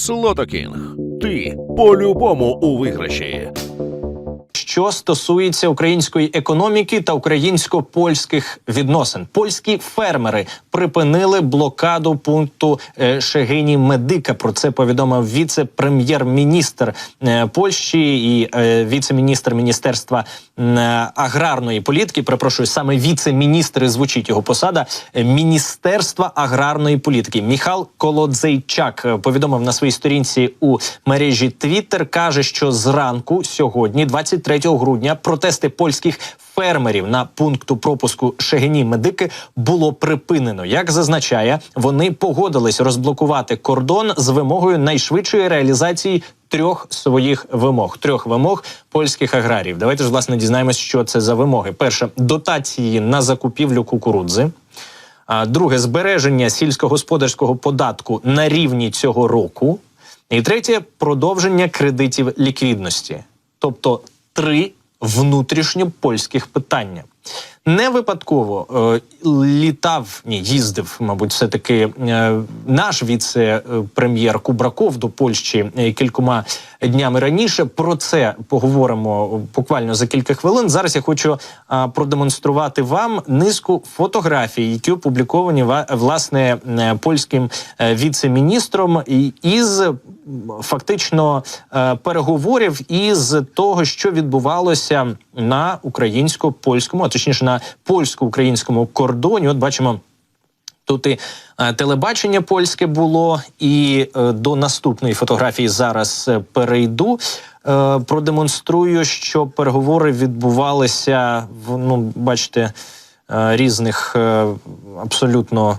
Слотокінг. Ти по-любому у виграші. що стосується української економіки та українсько-польських відносин. Польські фермери припинили блокаду пункту е, Шегині Медика. Про це повідомив віце-прем'єр-міністр е, Польщі і е, віце-міністр міністерства аграрної політики. Перепрошую, саме віце-міністр звучить його посада Міністерства аграрної політики. Міхал Колодзейчак повідомив на своїй сторінці у мережі Twitter, каже, що зранку сьогодні, 23 грудня, протести польських фермерів на пункту пропуску Шегині Медики було припинено. Як зазначає, вони погодились розблокувати кордон з вимогою найшвидшої реалізації. Трьох своїх вимог, трьох вимог польських аграріїв. Давайте ж власне дізнаємось, що це за вимоги. Перше дотації на закупівлю кукурудзи. А друге збереження сільськогосподарського податку на рівні цього року. І третє продовження кредитів ліквідності. Тобто три внутрішньопольських питання. Не випадково е, літав, ні, їздив, мабуть, все таки е, наш віце-прем'єр Кубраков до Польщі е, кількома днями раніше. Про це поговоримо буквально за кілька хвилин. Зараз я хочу а, продемонструвати вам низку фотографій, які опубліковані ва- власне е, польським е, віце-міністром із фактично е, переговорів із того, що відбувалося на українсько-польському, а точніше на польсько-українському кордоні. От бачимо. Тут і е, телебачення польське було, і е, до наступної фотографії зараз е, перейду. Продемонструю, що переговори відбувалися в ну, бачите. Різних абсолютно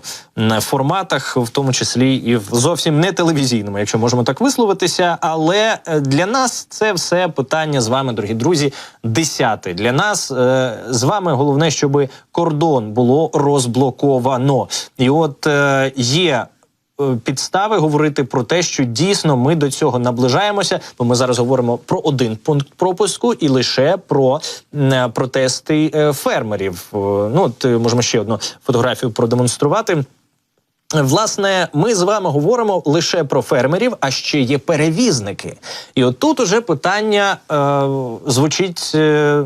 форматах, в тому числі і в зовсім не телевізійному, якщо можемо так висловитися. Але е, для нас це все питання з вами, дорогі друзі. Десяте для нас е, з вами головне, щоб кордон було розблоковано. І от е, є. Е, Підстави говорити про те, що дійсно ми до цього наближаємося, бо ми зараз говоримо про один пункт пропуску і лише про е, протести е, фермерів. Ну от можемо ще одну фотографію продемонструвати. Власне, ми з вами говоримо лише про фермерів, а ще є перевізники. І от тут уже питання е, звучить. Е,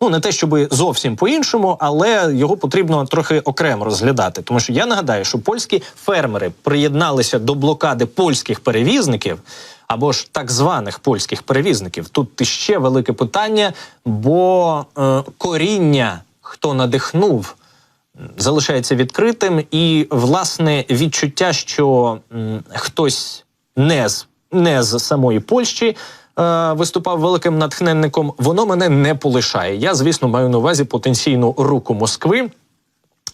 Ну, не те, щоб зовсім по-іншому, але його потрібно трохи окремо розглядати. Тому що я нагадаю, що польські фермери приєдналися до блокади польських перевізників або ж так званих польських перевізників. Тут іще велике питання, бо е, коріння, хто надихнув, залишається відкритим, і власне відчуття, що м, хтось не з не з самої Польщі. Е, Виступав великим натхненником, воно мене не полишає. Я, звісно, маю на увазі потенційну руку Москви,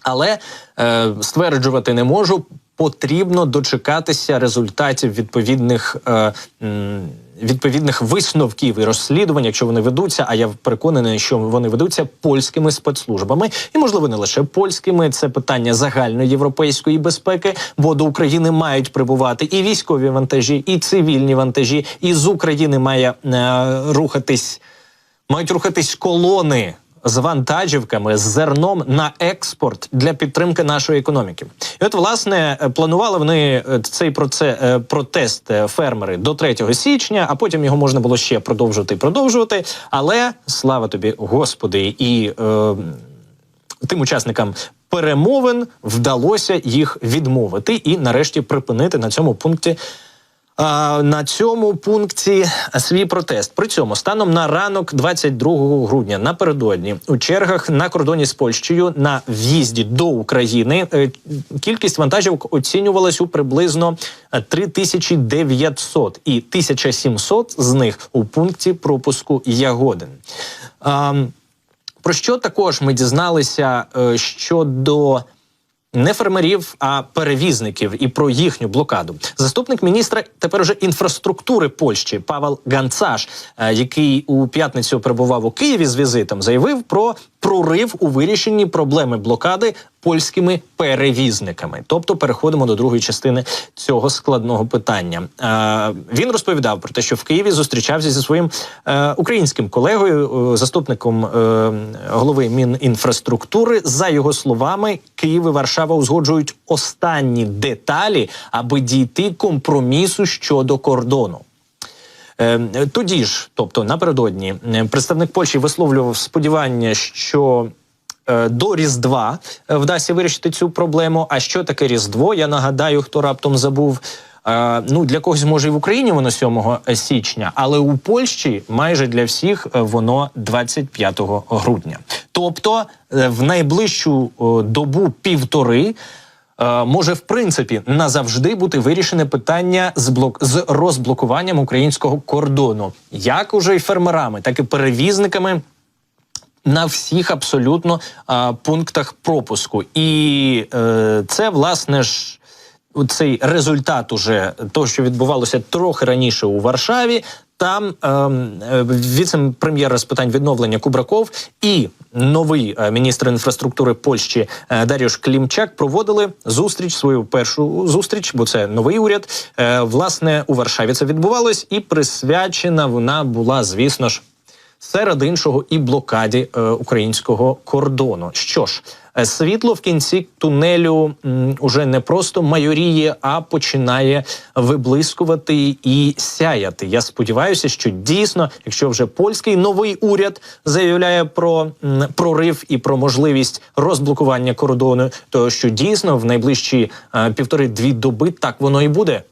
але е, стверджувати не можу. Потрібно дочекатися результатів відповідних е, м, відповідних висновків і розслідувань, якщо вони ведуться. А я переконаний, що вони ведуться польськими спецслужбами, і можливо не лише польськими. Це питання загальноєвропейської безпеки, бо до України мають прибувати і військові вантажі, і цивільні вантажі, і з України має е, рухатись мають рухатись колони з вантажівками з зерном на експорт для підтримки нашої економіки. І от власне е, планували вони е, цей проце, е, протест фермери до 3 січня, а потім його можна було ще продовжувати і продовжувати. Але слава тобі, господи, і е, тим учасникам перемовин вдалося їх відмовити і нарешті припинити на цьому пункті. На цьому пункті свій протест. При цьому станом на ранок 22 грудня напередодні у чергах на кордоні з Польщею на в'їзді до України е, кількість вантажівок оцінювалась у приблизно е, 3900 і 1700 з них у пункті пропуску Ягодин. Про що також ми дізналися е, щодо не фермерів, а перевізників і про їхню блокаду. Заступник міністра тепер уже інфраструктури Польщі Павел Ганцаш, е, який у п'ятницю перебував у Києві з візитом, заявив про прорив у вирішенні проблеми блокади польськими перевізниками. Тобто переходимо до другої частини цього складного питання. Е, він розповідав про те, що в Києві зустрічався зі своїм е, українським колегою, е, заступником е, голови Мінінфраструктури. За його словами, Київ і Варшава узгоджують останні деталі, аби дійти компромісу щодо кордону. Е, Тоді ж, тобто напередодні, е, представник Польщі висловлював сподівання, що е, до Різдва вдасться вирішити цю проблему. А що таке Різдво? Я нагадаю, хто раптом забув. Ну, для когось може і в Україні воно 7 січня, але у Польщі майже для всіх воно 25 грудня. Тобто в найближчу добу півтори може в принципі назавжди бути вирішене питання з блок з розблокуванням українського кордону, як уже й фермерами, так і перевізниками. На всіх абсолютно а, пунктах пропуску, і е, це власне ж цей результат уже того, що відбувалося трохи раніше у Варшаві. Там ем, е, віце-прем'єр з питань відновлення Кубраков і новий е, міністр інфраструктури Польщі Даріш Даріуш Клімчак проводили зустріч свою першу зустріч, бо це новий уряд. Е, власне у Варшаві це відбувалось, і присвячена вона була, звісно ж, серед іншого і блокаді е, українського кордону. Що ж, е, світло в кінці тунелю м, уже не просто майоріє, а починає виблискувати і сяяти. Я сподіваюся, що дійсно, якщо вже польський новий уряд заявляє про м, прорив і про можливість розблокування кордону, то що дійсно в найближчі е, півтори-дві доби так воно і буде.